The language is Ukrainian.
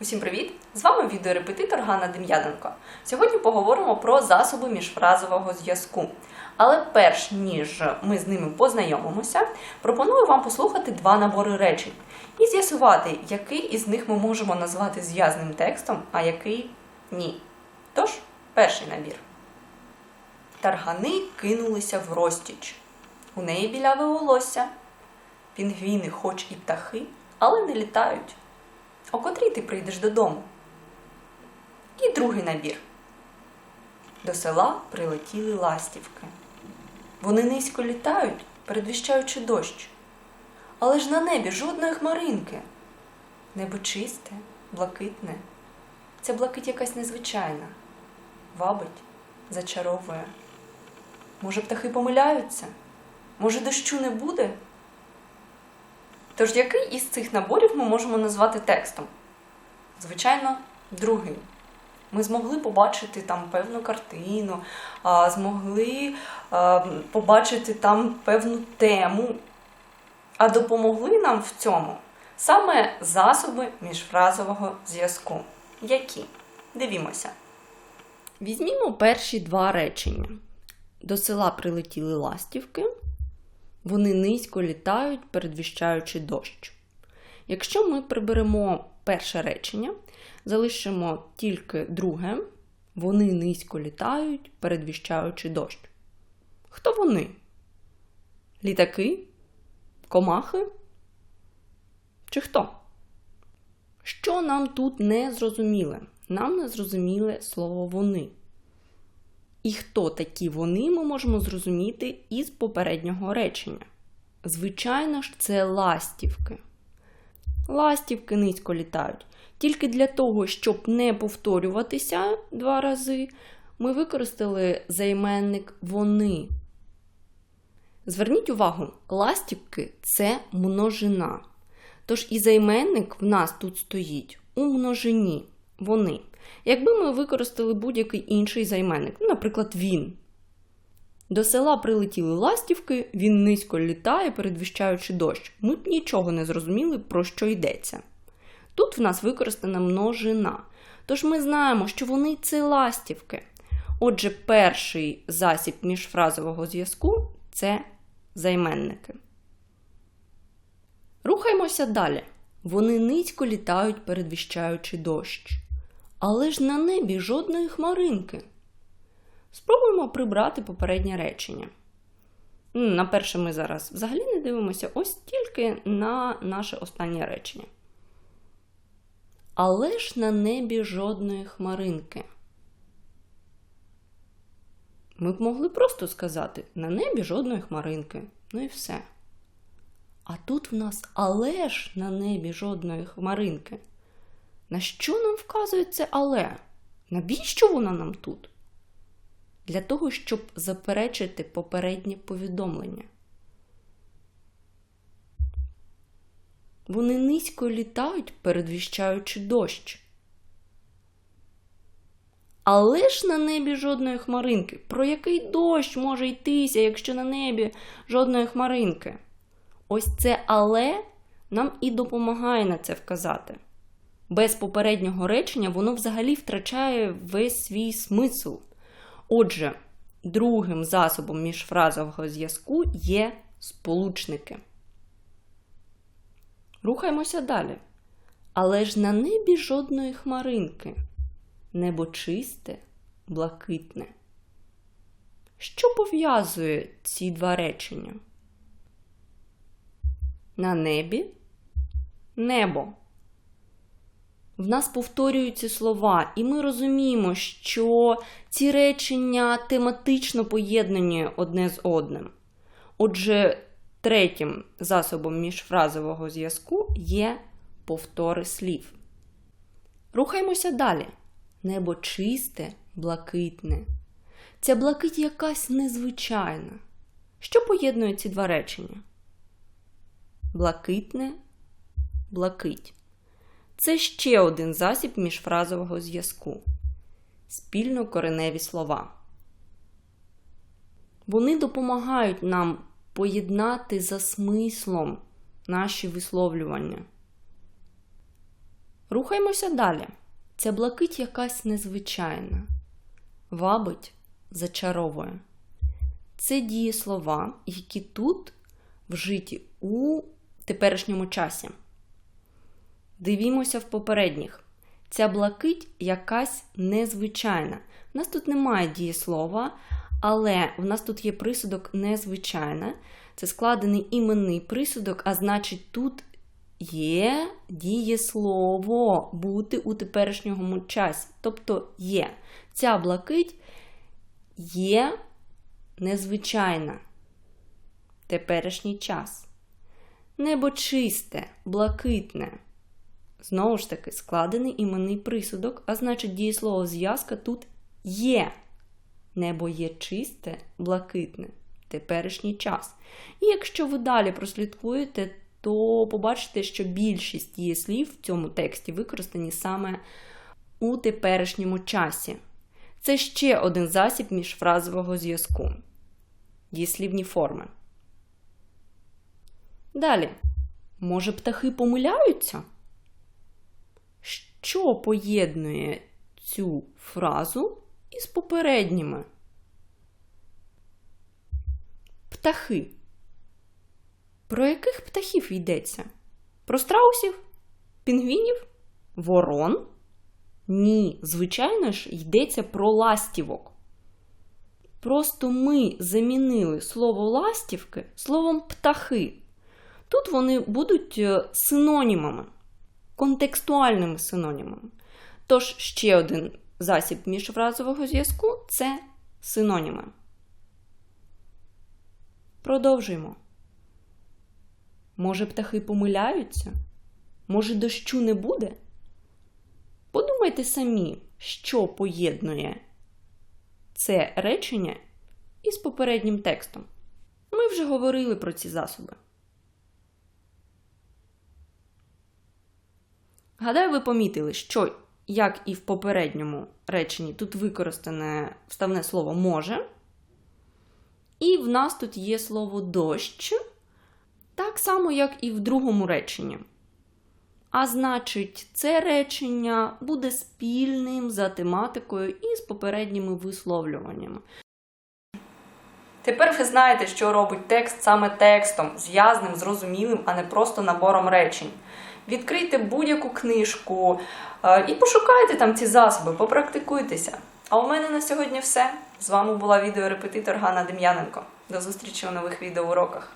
Усім привіт! З вами відеорепетитор Ганна Дем'яненко. Сьогодні поговоримо про засоби міжфразового зв'язку. Але перш ніж ми з ними познайомимося, пропоную вам послухати два набори речень і з'ясувати, який із них ми можемо назвати зв'язним текстом, а який ні. Тож, перший набір. Таргани кинулися в розтіч. У неї біляве волосся. Пінгвіни, хоч і птахи, але не літають. Ти прийдеш додому? І другий набір. До села прилетіли ластівки. Вони низько літають, передвіщаючи дощ. Але ж на небі жодної хмаринки. Небо чисте, блакитне. Ця блакить якась незвичайна. Вабить, зачаровує. Може, птахи помиляються? Може, дощу не буде? Тож, який із цих наборів ми можемо назвати текстом? Звичайно, другий. Ми змогли побачити там певну картину, змогли побачити там певну тему, а допомогли нам в цьому саме засоби міжфразового зв'язку. Які? Дивімося. Візьмімо перші два речення. До села прилетіли ластівки. Вони низько літають, передвіщаючи дощ. Якщо ми приберемо перше речення, залишимо тільки друге, вони низько літають, передвіщаючи дощ. Хто вони? Літаки? Комахи? Чи хто? Що нам тут не зрозуміле? Нам не зрозуміле слово вони. І хто такі вони, ми можемо зрозуміти із попереднього речення. Звичайно ж, це ластівки. Ластівки низько літають. Тільки для того, щоб не повторюватися два рази, ми використали займенник вони. Зверніть увагу, ластівки це множина. Тож і займенник в нас тут стоїть у множині вони. Якби ми використали будь-який інший займенник, наприклад, він. До села прилетіли ластівки, він низько літає, передвіщаючи дощ. Ми б нічого не зрозуміли, про що йдеться. Тут в нас використана множина. Тож ми знаємо, що вони це ластівки. Отже, перший засіб міжфразового зв'язку це займенники. Рухаємося далі. Вони низько літають, передвіщаючи дощ. Але ж на небі жодної хмаринки. Спробуємо прибрати попереднє речення. На перше ми зараз взагалі не дивимося, ось тільки на наше останнє речення. Але ж на небі жодної хмаринки. Ми б могли просто сказати: на небі жодної хмаринки. Ну і все. А тут в нас але ж на небі жодної хмаринки. На що нам вказує це але? Навіщо вона нам тут? Для того, щоб заперечити попереднє повідомлення. Вони низько літають, передвіщаючи дощ. Але ж на небі жодної хмаринки. Про який дощ може йтися, якщо на небі жодної хмаринки? Ось це але нам і допомагає на це вказати. Без попереднього речення воно взагалі втрачає весь свій смисл. Отже, другим засобом міжфразового зв'язку є сполучники. Рухаємося далі. Але ж на небі жодної хмаринки. Небо чисте, блакитне. Що пов'язує ці два речення? На небі небо. В нас повторюються слова, і ми розуміємо, що ці речення тематично поєднані одне з одним. Отже, третім засобом міжфразового зв'язку є повтори слів. Рухаємося далі. Небо чисте, блакитне. Ця блакить якась незвичайна. Що поєднує ці два речення? Блакитне, блакить. Це ще один засіб міжфразового зв'язку. Спільнокореневі слова. Вони допомагають нам поєднати за смислом наші висловлювання. Рухаємося далі. Ця блакить якась незвичайна, вабить, зачаровує. Це дієслова, які тут вжиті у теперішньому часі. Дивімося в попередніх. Ця блакить якась незвичайна. У нас тут немає дієслова, але в нас тут є присудок незвичайна. Це складений іменний присудок, а значить, тут є дієслово бути у теперішньому часі. Тобто є. Ця блакить є незвичайна. Теперішній час. Небо чисте, блакитне. Знову ж таки, складений іменний присудок, а значить, дієслово зв'язка тут є. Небо є чисте, блакитне, теперішній час. І якщо ви далі прослідкуєте, то побачите, що більшість дієслів в цьому тексті використані саме у теперішньому часі. Це ще один засіб міжфразового зв'язку. Дієслівні форми. Далі. Може, птахи помиляються? Що поєднує цю фразу із попередніми? Птахи. Про яких птахів йдеться? Про страусів? Пінгвінів? Ворон? Ні, звичайно ж, йдеться про ластівок. Просто ми замінили слово ластівки словом птахи. Тут вони будуть е, синонімами, контекстуальними синонімами. Тож ще один засіб міжфразового зв'язку це синоніми. Продовжуємо. Може, птахи помиляються? Може, дощу не буде? Подумайте самі, що поєднує це речення із попереднім текстом. Ми вже говорили про ці засоби. Гадаю, ви помітили, що, як і в попередньому реченні, тут використане вставне слово може. І в нас тут є слово дощ, так само, як і в другому реченні. А значить, це речення буде спільним за тематикою і з попередніми висловлюваннями. Тепер ви знаєте, що робить текст саме текстом, зв'язним, зрозумілим, а не просто набором речень. Відкрийте будь-яку книжку е, і пошукайте там ці засоби, попрактикуйтеся. А у мене на сьогодні все. З вами була відеорепетитор Ганна Дем'яненко. До зустрічі у нових відеоуроках.